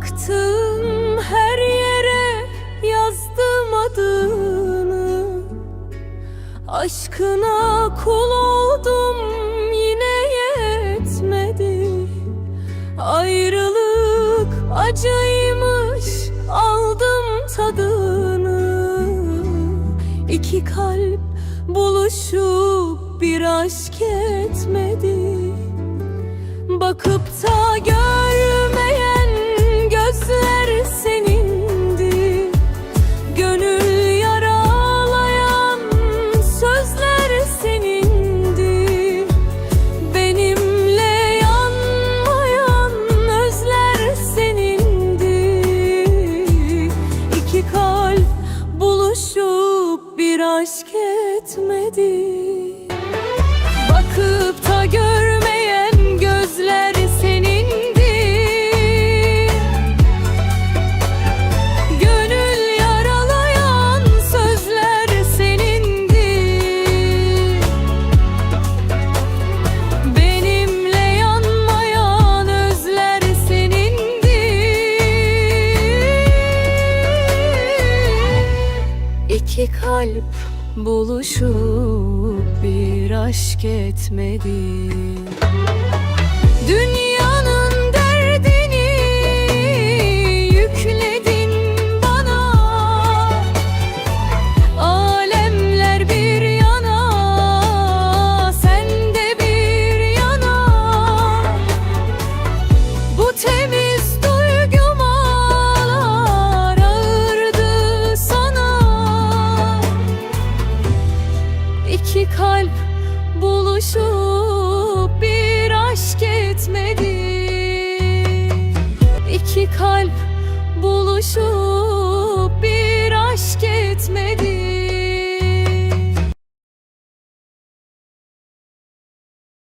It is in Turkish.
Baktım her yere yazdım adını. Aşkına kul oldum yine yetmedi. Ayrılık acıymış aldım tadını. İki kalp buluşup bir aşk etmedi. Bakıp da görmeyen bir aşk etmedi. Bakıp İki kalp buluşup bir aşk etmedi İki kalp buluşup bir aşk etmedi. İki kalp buluşup bir aşk etmedi